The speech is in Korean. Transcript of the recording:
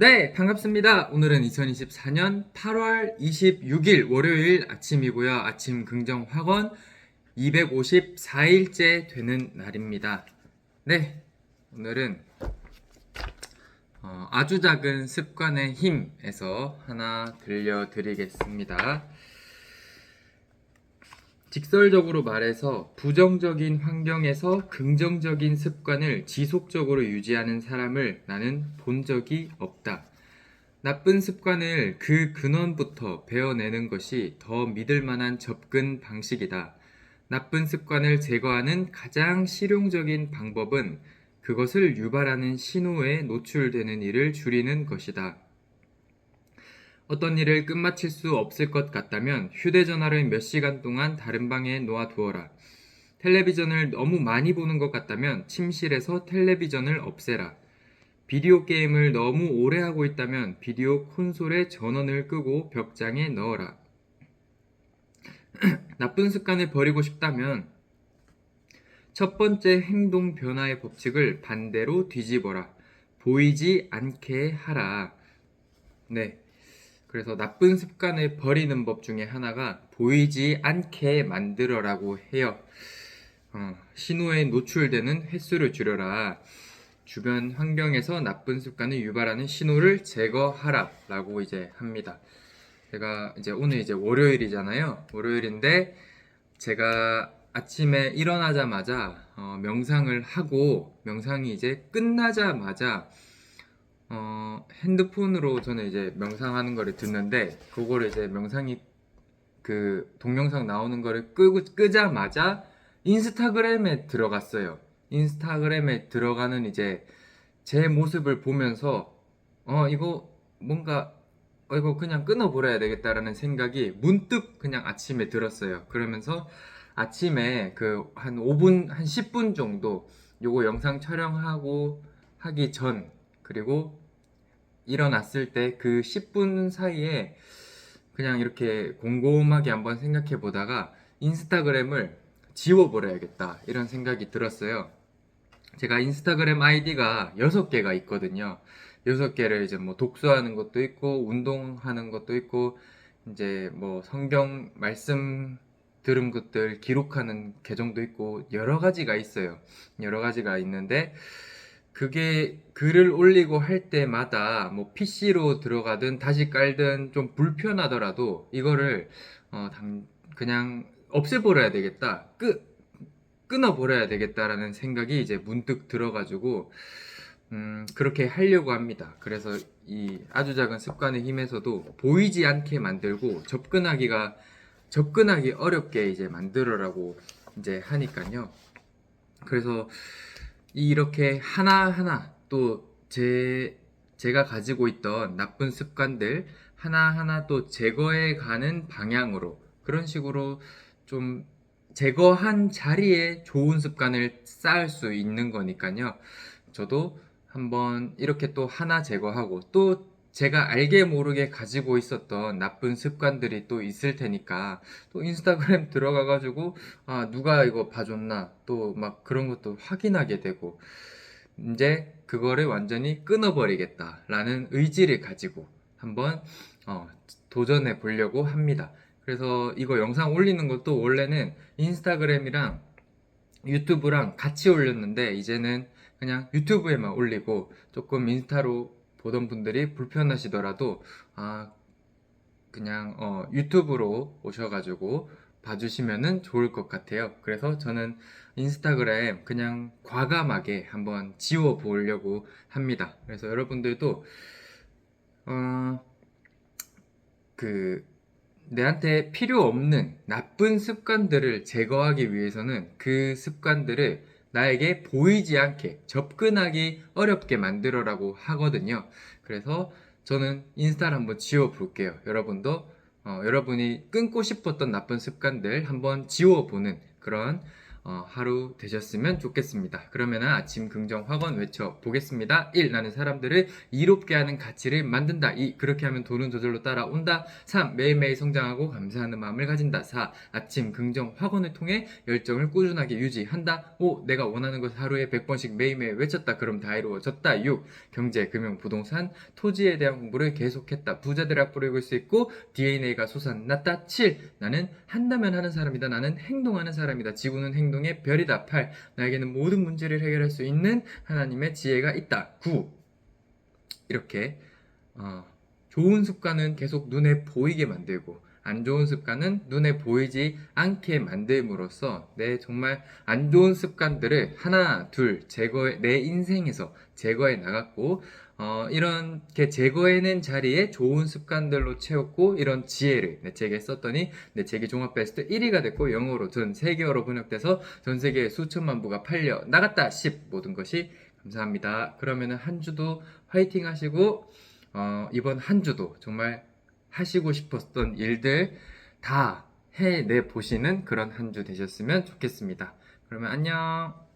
네, 반갑습니다. 오늘은 2024년 8월 26일 월요일 아침이고요. 아침 긍정 학원 254일째 되는 날입니다. 네, 오늘은 어, 아주 작은 습관의 힘에서 하나 들려드리겠습니다. 직설적으로 말해서 부정적인 환경에서 긍정적인 습관을 지속적으로 유지하는 사람을 나는 본 적이 없다. 나쁜 습관을 그 근원부터 베어내는 것이 더 믿을 만한 접근 방식이다. 나쁜 습관을 제거하는 가장 실용적인 방법은 그것을 유발하는 신호에 노출되는 일을 줄이는 것이다. 어떤 일을 끝마칠 수 없을 것 같다면 휴대전화를 몇 시간 동안 다른 방에 놓아두어라. 텔레비전을 너무 많이 보는 것 같다면 침실에서 텔레비전을 없애라. 비디오 게임을 너무 오래 하고 있다면 비디오 콘솔의 전원을 끄고 벽장에 넣어라. 나쁜 습관을 버리고 싶다면 첫 번째 행동 변화의 법칙을 반대로 뒤집어라. 보이지 않게 하라. 네. 그래서 나쁜 습관을 버리는 법 중에 하나가 보이지 않게 만들어라고 해요. 어, 신호에 노출되는 횟수를 줄여라. 주변 환경에서 나쁜 습관을 유발하는 신호를 제거하라. 라고 이제 합니다. 제가 이제 오늘 이제 월요일이잖아요. 월요일인데 제가 아침에 일어나자마자 어, 명상을 하고 명상이 이제 끝나자마자 어, 핸드폰으로 저는 이제 명상하는 거를 듣는데 그거를 이제 명상이 그 동영상 나오는 거를 끄고 끄자마자 인스타그램에 들어갔어요. 인스타그램에 들어가는 이제 제 모습을 보면서 어 이거 뭔가 어 이거 그냥 끊어버려야 되겠다라는 생각이 문득 그냥 아침에 들었어요. 그러면서 아침에 그 한 5분 한 10분 정도 요거 영상 촬영하고 하기 전 그리고 일어났을 때 그 10분 사이에 그냥 이렇게 곰곰하게 한번 생각해 보다가 인스타그램을 지워버려야겠다 이런 생각이 들었어요. 제가 인스타그램 아이디가 6개가 있거든요. 6개를 이제 뭐 독서하는 것도 있고 운동하는 것도 있고 이제 뭐 성경 말씀 들은 것들 기록하는 계정도 있고 여러 가지가 있어요. 여러 가지가 있는데 그게 글을 올리고 할 때마다 뭐 PC로 들어가든 다시 깔든 좀 불편하더라도 이거를 어, 당, 그냥 없애버려야 되겠다. 끄, 끊어버려야 되겠다라는 생각이 이제 문득 들어가지고 음, 그렇게 하려고 합니다. 그래서 이 아주 작은 습관의 힘에서도 보이지 않게 만들고 접근하기가 접근하기 어렵게 이제 만들어라고 이제 하니까요. 그래서 이렇게 하나하나 또 제, 제가 가지고 있던 나쁜 습관들 하나하나 또 제거해 가는 방향으로 그런 식으로 좀 제거한 자리에 좋은 습관을 쌓을 수 있는 거니까요. 저도 한번 이렇게 또 하나 제거하고 또 제가 알게 모르게 가지고 있었던 나쁜 습관들이 또 있을 테니까 또 인스타그램 들어가 가지고 아 누가 이거 봐줬나 또 막 그런 것도 확인하게 되고 이제 그거를 완전히 끊어버리겠다라는 의지를 가지고 한번 어, 도전해 보려고 합니다. 그래서 이거 영상 올리는 것도 원래는 인스타그램이랑 유튜브랑 같이 올렸는데 이제는 그냥 유튜브에만 올리고 조금 인스타로 보던 분들이 불편하시더라도 아 그냥 어, 유튜브로 오셔가지고 봐주시면은 좋을 것 같아요. 그래서 저는 인스타그램 그냥 과감하게 한번 지워 보려고 합니다. 그래서 여러분들도 어, 그 내한테 필요 없는 나쁜 습관들을 제거하기 위해서는 그 습관들을 나에게 보이지 않게 접근하기 어렵게 만들어라고 하거든요. 그래서 저는 인스타를 한번 지워 볼게요. 여러분도 어, 여러분이 끊고 싶었던 나쁜 습관들 한번 지워보는 그런 어, 하루 되셨으면 좋겠습니다. 그러면 아침 긍정 확언 외쳐 보겠습니다. 1. 나는 사람들을 이롭게 하는 가치를 만든다. 2. 그렇게 하면 돈은 저절로 따라온다. 3. 매일매일 성장하고 감사하는 마음을 가진다. 4. 아침 긍정 확언을 통해 열정을 꾸준하게 유지한다. 5. 내가 원하는 것 하루에 100번씩 매일매일 외쳤다. 그럼 다 이루어졌다. 6. 경제, 금융, 부동산, 토지에 대한 공부를 계속했다. 부자들의 앞으로 읽을 수 있고 DNA가 솟아났다. 7. 나는 한다면 하는 사람이다. 나는 행동하는 사람이다. 지구는 행동의 별이다. 8. 나에게는 모든 문제를 해결할 수 있는 하나님의 지혜가 있다. 9. 이렇게 어, 좋은 습관은 계속 눈에 보이게 만들고 안 좋은 습관은 눈에 보이지 않게 만듦으로써 내 정말 안 좋은 습관들을 하나 둘 제거해 내 인생에서 제거해 나갔고 어, 이렇게 제거해낸 자리에 좋은 습관들로 채웠고 이런 지혜를 내 책에 썼더니 내 책이 종합 베스트 1위가 됐고 영어로 전 세계어로 번역돼서 전 세계 수천만 부가 팔려 나갔다 10 모든 것이 감사합니다. 그러면은 한 주도 화이팅 하시고 어, 이번 한 주도 정말 하시고 싶었던 일들 다 해내 보시는 그런 한 주 되셨으면 좋겠습니다. 그러면 안녕.